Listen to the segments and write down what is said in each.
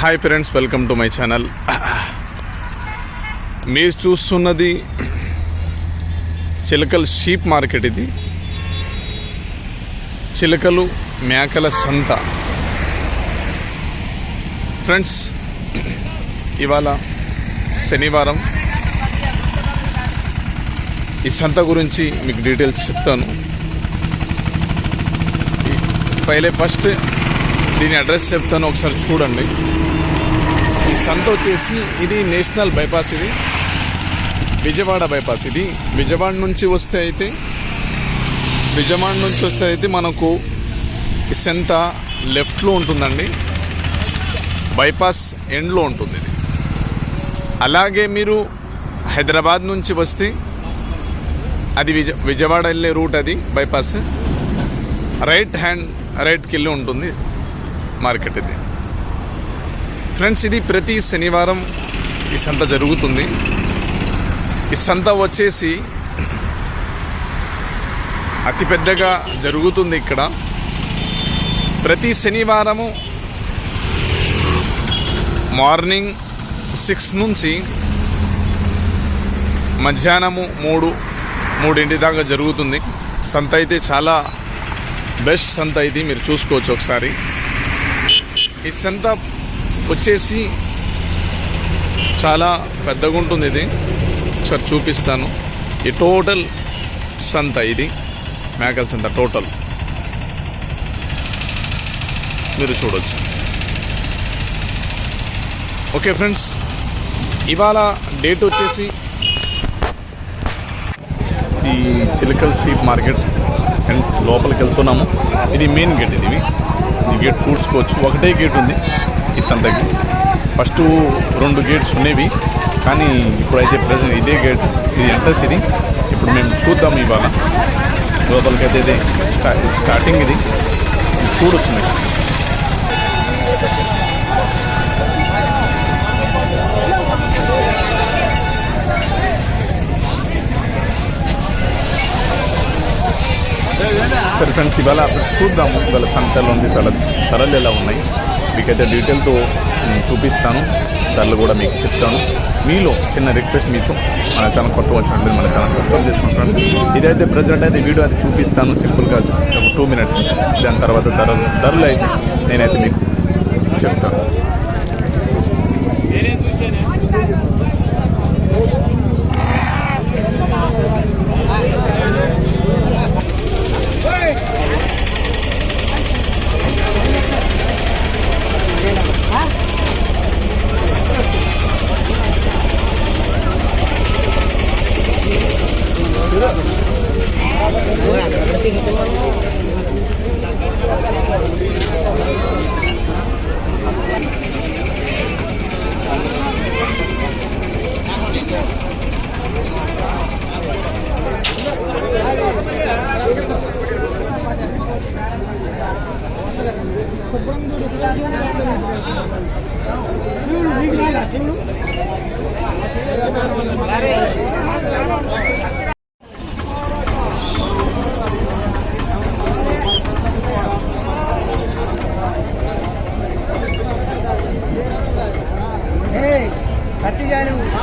Hi friends welcome to my channel మీరు చూస్తున్నది చిలకల sheep market ఇది. చిలకలు మేకల సంత. ఫ్రెండ్స్ ఇవాళ శనివారం. ఈ సంత గురించి మీకు డీటెయిల్స్ చెప్తాను. పైలే ఫస్ట్ దీని అడ్రస్ చెప్తాను ఒకసారి చూడండి. ఈ సంత వచ్చేసి ఇది నేషనల్ బైపాస్ ఇది. విజయవాడ బైపాస్ ఇది. విజయవాడ నుంచి వస్తే అయితే విజయవాడ నుంచి వస్తే అయితే మనకు సెంత సంత లెఫ్ట్లో ఉంటుందండి. బైపాస్ ఎండ్లో ఉంటుంది ఇది. అలాగే మీరు హైదరాబాద్ నుంచి వస్తే అది విజ విజయవాడ వెళ్ళే రూట్ అది బైపాస్. రైట్ హ్యాండ్ రైట్కి వెళ్ళి ఉంటుంది మార్కెట్ ఇది. ఫ్రెండ్స్ ఇది ప్రతి శనివారం ఈ సంత జరుగుతుంది. ఈ సంత వచ్చేసి అతిపెద్దగా జరుగుతుంది ఇక్కడ. ప్రతి శనివారము మార్నింగ్ సిక్స్ నుంచి మధ్యాహ్నము మూడు మూడింటి దాకా జరుగుతుంది. సంత అయితే చాలా బెస్ట్ సంత ఇది మీరు చూసుకోవచ్చు ఒకసారి. ఈ సంత వచ్చేసి చాలా పెద్దగా ఉంటుంది ఇది ఒకసారి చూపిస్తాను. ఈ టోటల్ సంత ఇది. మేకల సంత టోటల్. మీరు చూడొచ్చు. ఓకే ఫ్రెండ్స్ ఇవాళ డేట్ వచ్చేసి ఈ చిలకల్ సీప్ మార్కెట్. లోపలికి వెళ్తున్నాము. ఇది మెయిన్ గేట్ ఇది. ఈ గేట్ చూసుకోవచ్చు. ఒకటే గేట్ ఉంది ఈ సంతకి. ఫస్ట్ రెండు గేట్స్ ఉండేవి కానీ ఇప్పుడైతే ప్రజెంట్ ఇదే గేట్ ఇది ఎంట్రన్స్ ఇది. ఇప్పుడు మేము చూద్దాం ఇవాళ. లోపలికి అయితే ఇది స్టా స్టార్టింగ్ ఇది. చూడొచ్చు నెక్స్ట్ సరే ఫ్రెండ్స్ ఇవాళ చూద్దాము. ఇవాళ సంతలో ఉంది చాలా ధరలు ఎలా ఉన్నాయి? మీకైతే డీటెయిల్తో చూపిస్తాను. ధరలు కూడా మీకు చెప్తాను. మీలో చిన్న రిక్వెస్ట్ మీకు మన ఛానల్ కొత్త వచ్చినట్టు మన ఛానల్ సబ్స్క్రైబ్ చేసుకుంటాను ఇదైతే ప్రజెంట్ అయితే వీడియో అయితే చూపిస్తాను సింపుల్గా ఒక టూ మినిట్స్. దాని తర్వాత ధరలు ధరలు అయితే నేనైతే మీకు చెప్తాను. కత్తి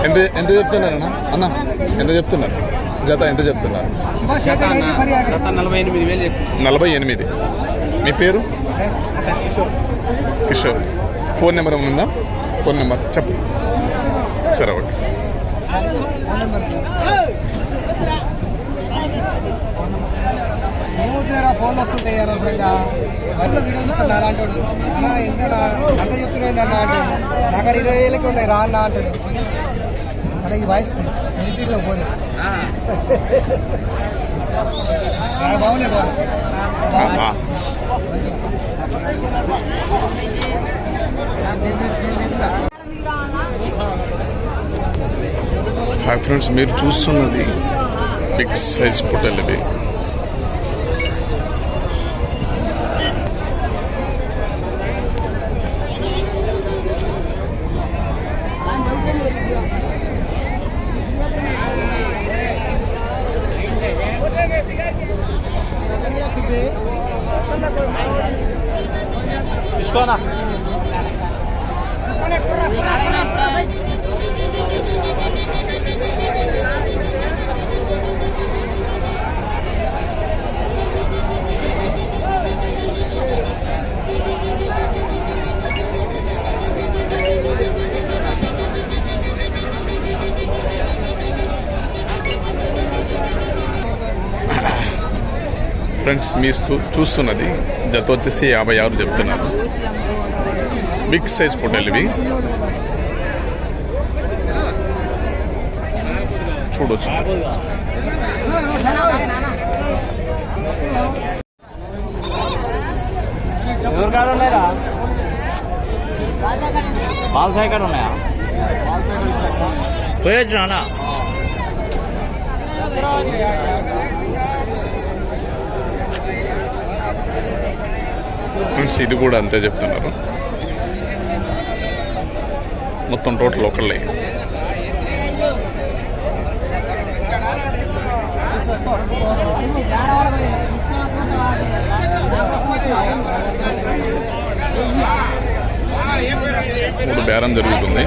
ఎంత ఎంత చెప్తున్నారు అన్న? అన్న ఎంత చెప్తున్నారు? జత ఎంత చెప్తున్నారు? నలభై ఎనిమిది మీ పేరు? కిషోర్. ఫోన్ నెంబర్ ఉందా? ఫోన్ నెంబర్ చెప్పు. సరే ఓకే. ఏమవుతున్నారా ఫోన్లు వస్తుంటాయి అనవసరంగా బయట వీడియో చూస్తాడు అలాంటి వాడు అన్నా ఎంత అంత చెప్తున్నాడు అన్న అంటాడు. నాకు అక్కడ ఇరవై వేలకి ఉన్నాయి రా అన్న అంటాడు. అలా ఈ వాయిస్ ఎన్టీలో పోనీ. బాగున్నాయి ఆ, హాయ్ ఫ్రెండ్స్ మీరు చూస్తున్నది బిగ్ సైజ్ పొటల్ ఇవి తీసుకోనా ఫ్రెండ్స్ మీ చూస్తున్నది జత వచ్చేసి యాభై ఆరు చెప్తున్నారు. బిగ్ సైజ్ పొట్టేలు ఇవి. చూడొచ్చు. ఎవరి కాడ ఉన్నాయా బాల్సాయి కాడ ఉన్నాయా? పోయొచ్చు నాన్న. మీన్స్ ఇది కూడా అంతే చెప్తున్నారు. మొత్తం టోటల్ ఒకళ్ళే. మూడు బేరం జరుగుతుంది.